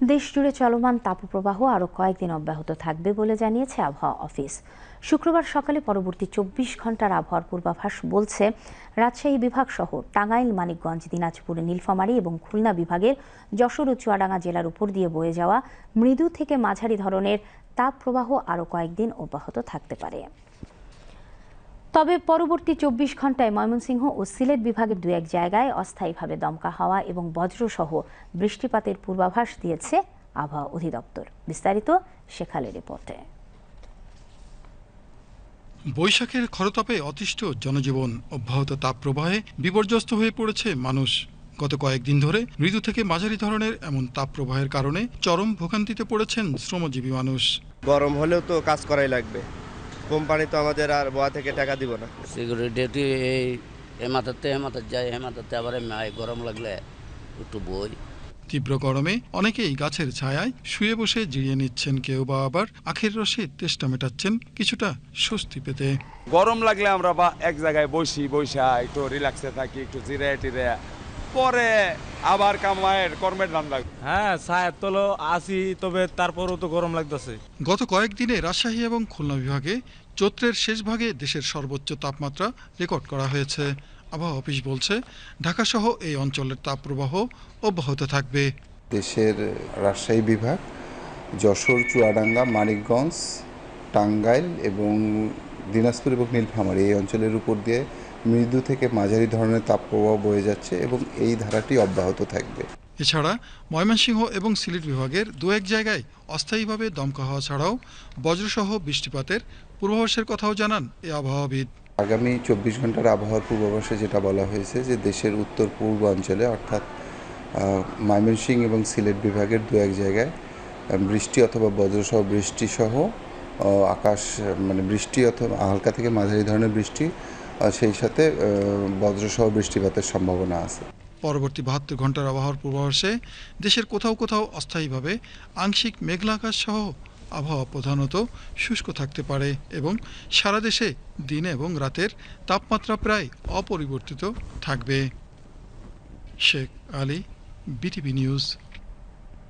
দেশ জুড়ে চলমান তাপপ্রবাহ আরও কয়েকদিন অব্যাহত থাকবে বলে জানিয়েছে আবহাওয়া অফিস। শুক্রবার সকালে পরবর্তী চব্বিশ ঘণ্টার আবহাওয়ার পূর্বাভাস বলছে, রাজশাহী বিভাগ সহ টাঙ্গাইল, মানিকগঞ্জ, দিনাজপুর, নীলফামারী এবং খুলনা বিভাগের যশোর ও চুয়াডাঙ্গা জেলার উপর দিয়ে বয়ে যাওয়া মৃদু থেকে মাঝারি ধরনের তাপপ্রবাহ আরও কয়েকদিন অব্যাহত থাকতে পারে। তবে পরবর্তী চব্বিশ ঘন্টায় ময়মনসিংহ ও সিলেট বিভাগের দু এক জায়গায় অস্থায়ীভাবে দমকা হাওয়া এবং বজ্রসহ বৃষ্টিপাতের পূর্বাভাস দিয়েছে আবহাওয়া অধিদপ্তর। বিস্তারিত শেখালের রিপোর্টে। বৈশাখের খরতাপে অতিষ্ঠ জনজীবন অব্যাহত তাপপ্রবাহে বিপর্যস্ত হয়ে পড়েছে মানুষ। গত কয়েকদিন ধরে মৃদু থেকে মাঝারি ধরনের এমন তাপপ্রবাহের কারণে চরম ভোগান্তিতে পড়েছেন শ্রমজীবী মানুষ। গরম হলেও তো কাজ করাই লাগবে। কোম্পানি তো আমাদের আর বোয়া থেকে টাকা দিব না। সিকিউরিটি এই এ মাথাতে এ যায় এ মাথাতে আবার গরম লাগলে একটু বই। তীব্র গরমে অনেকেই গাছের ছায়ায় শুয়ে বসে জিরিয়ে নিচ্ছেন কেউ বা আবার আখের রসে তেষ্টা মেটাচ্ছেন কিছুটা স্বস্তি পেতে। গরম লাগলে আমরা বা এক জায়গায় বসি বৈশা একটু রিল্যাক্সে থাকি একটু জিরে টিরে পরে আবার কামায়ের কর্মের ধান্দা হ্যাঁ ছায়ের তলো আসি তবে তারপরও তো গরম লাগতেছে। গত কয়েকদিনে রাজশাহী এবং খুলনা বিভাগে চৈত্রের শেষ ভাগে দেশের সর্বোচ্চ তাপমাত্রা রেকর্ড করা হয়েছে। আবহাওয়া অফিস বলছে ঢাকাসহ এই অঞ্চলের তাপপ্রবাহ অব্যাহত থাকবে। দেশের রাজশাহী বিভাগ যশোর চুয়াডাঙ্গা মানিকগঞ্জ টাঙ্গাইল এবং দিনাজপুর এবং নীলফামারী এই অঞ্চলের উপর দিয়ে মৃদু থেকে মাঝারি ধরনের তাপপ্রবাহ বয়ে যাচ্ছে এবং এই ধারাটি অব্যাহত থাকবে। এছাড়া ময়মনসিংহ এবং সিলেট বিভাগের দু এক জায়গায় অস্থায়ীভাবে দমকা হওয়া ছাড়াও বজ্রসহ বৃষ্টিপাতের পূর্বাভাসের কথাও জানান এই আবহাওয়াবিদ। আগামী চব্বিশ ঘণ্টার আবহাওয়ার পূর্বাভাসে যেটা বলা হয়েছে যে দেশের উত্তর পূর্ব অঞ্চলে অর্থাৎ ময়মনসিংহ এবং সিলেট বিভাগের দু এক জায়গায় বৃষ্টি অথবা বজ্রসহ বৃষ্টিসহ আকাশ মানে বৃষ্টি অথবা হালকা থেকে মাঝারি ধরনের বৃষ্টি আহ, সেই সাথে বজ্রসহ বৃষ্টিপাতের সম্ভাবনা আছে। পরবর্তী বাহাত্তর ঘণ্টার আবহাওয়ার পূর্বাভাসে দেশের কোথাও কোথাও অস্থায়ীভাবে আংশিক মেঘলা আকাশ সহ আবহাওয়া প্রধানত শুষ্ক থাকতে পারে এবং সারা দেশে দিন এবং রাতের তাপমাত্রা প্রায় অপরিবর্তিত থাকবে। Sheikh Ali BTV news.